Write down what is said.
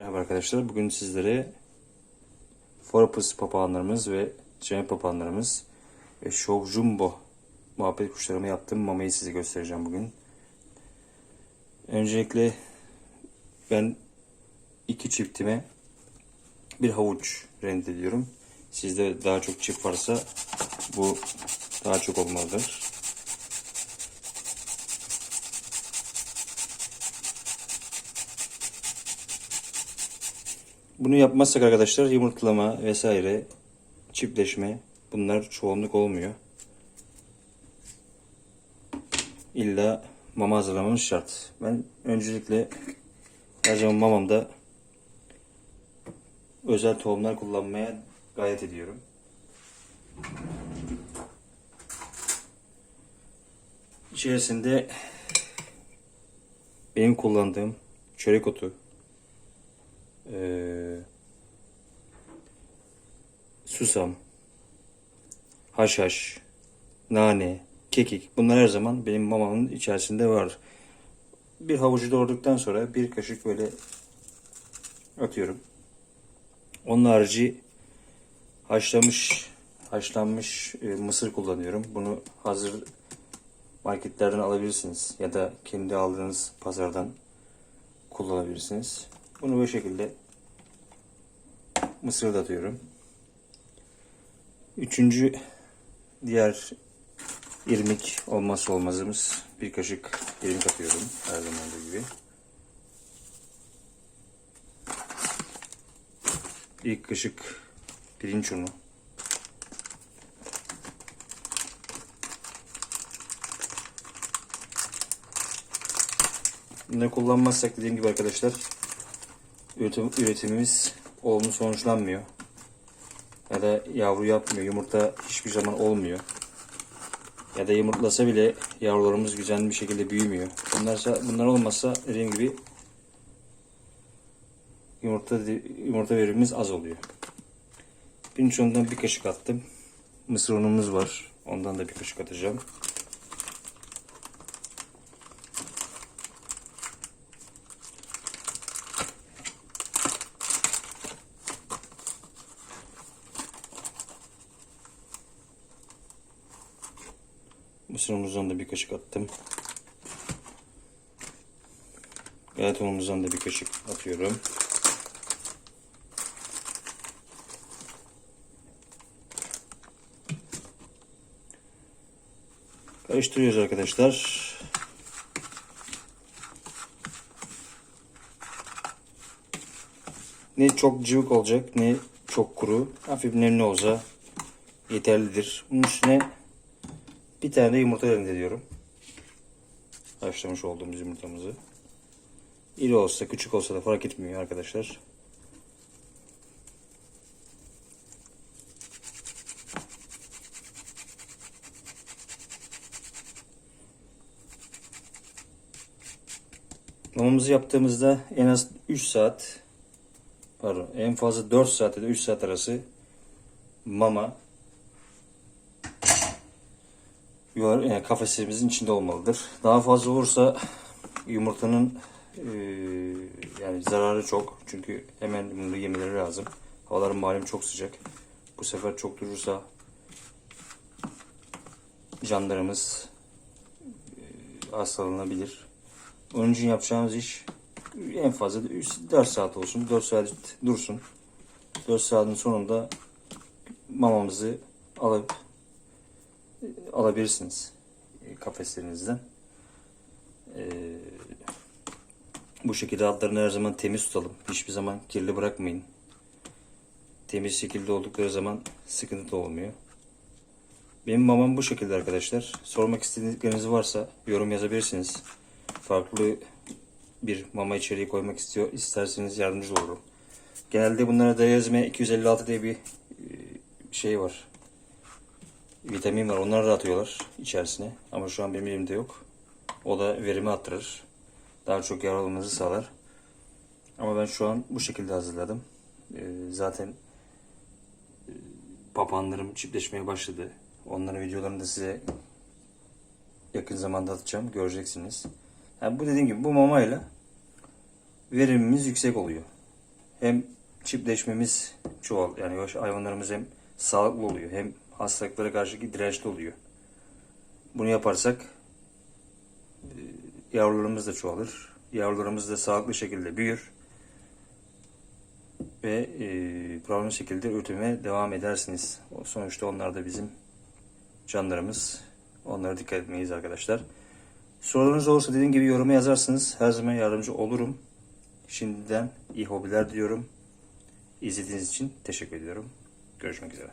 Merhaba arkadaşlar. Bugün sizlere Forapus papağanlarımız ve Cem papağanlarımız ve Show Jumbo muhabbet kuşlarıma yaptığım mamayı size göstereceğim bugün. Öncelikle ben iki çiftime bir havuç rendeliyorum. Sizde daha çok çift varsa bu daha çok olmalıdır. Bunu yapmazsak arkadaşlar yumurtlama vesaire çiftleşme bunlar çoğunluk olmuyor. İlla mama hazırlamamız şart. Ben öncelikle her zaman mamamda özel tohumlar kullanmaya gayret ediyorum. İçerisinde benim kullandığım çörek otu, ee, susam, haşhaş, nane, kekik bunlar her zaman benim mamamın içerisinde var. Bir havucu doğradıktan sonra bir kaşık böyle atıyorum. Onun harici haşlamış haşlanmış e, mısır kullanıyorum. Bunu hazır marketlerden alabilirsiniz ya da kendi aldığınız pazardan kullanabilirsiniz. Bunu bu şekilde mısır da atıyorum. Üçüncü diğer irmik olmazsa olmazımız bir kaşık irmik atıyorum her zaman olduğu gibi. Bir kaşık pirinç unu. Bunları kullanmazsak dediğim gibi arkadaşlar üretim, üretimimiz olumlu sonuçlanmıyor. Ya da yavru yapmıyor. Yumurta hiçbir zaman olmuyor. Ya da yumurtlasa bile yavrularımız güzel bir şekilde büyümüyor. Bunlar, bunlar olmazsa dediğim gibi yumurta yumurta verimimiz az oluyor. Pirinç unundan bir kaşık attım. Mısır unumuz var. Ondan da bir kaşık atacağım. Mısır unumuzdan da bir kaşık attım. Galeta unumuzdan da bir kaşık atıyorum. Karıştırıyoruz arkadaşlar. Ne çok cıvık olacak ne çok kuru. Hafif nemli olsa yeterlidir. Bunun üstüne bir tane de yumurta rendeliyorum. Haşlamış olduğumuz yumurtamızı. İri olsa küçük olsa da fark etmiyor arkadaşlar. Mamamızı yaptığımızda en az 3 saat pardon en fazla 4 saat ya da 3 saat arası mama yani kafesimizin içinde olmalıdır. Daha fazla olursa yumurtanın e, yani zararı çok. Çünkü hemen bunu yemeleri lazım. Havaların malum çok sıcak. Bu sefer çok durursa canlarımız e, hastalanabilir. Onun için yapacağımız iş en fazla 4 saat olsun. 4 saat dursun. 4 saatin sonunda mamamızı alıp alabilirsiniz e, kafeslerinizden. Ee, bu şekilde altlarını her zaman temiz tutalım. Hiçbir zaman kirli bırakmayın. Temiz şekilde oldukları zaman sıkıntı da olmuyor. Benim mamam bu şekilde arkadaşlar. Sormak istedikleriniz varsa yorum yazabilirsiniz. Farklı bir mama içeriği koymak istiyor isterseniz yardımcı olurum. Genelde bunlara dayazme 256 diye bir e, şey var vitamin var. Onları da atıyorlar içerisine. Ama şu an benim elimde yok. O da verimi arttırır. Daha çok yavrulamanızı sağlar. Ama ben şu an bu şekilde hazırladım. Ee, zaten e, papağanlarım çiftleşmeye başladı. Onların videolarını da size yakın zamanda atacağım. Göreceksiniz. Yani bu dediğim gibi bu mamayla verimimiz yüksek oluyor. hem çiftleşmemiz çoğal yani hayvanlarımız hem sağlıklı oluyor hem hastalıklara karşı dirençli oluyor. Bunu yaparsak e, yavrularımız da çoğalır. Yavrularımız da sağlıklı şekilde büyür ve e, problem şekilde üretime devam edersiniz. Sonuçta onlar da bizim canlarımız. Onlara dikkat etmeyiz arkadaşlar. Sorularınız olursa dediğim gibi yoruma yazarsınız. Her zaman yardımcı olurum. Şimdiden iyi hobiler diliyorum. İzlediğiniz için teşekkür ediyorum. Görüşmek üzere.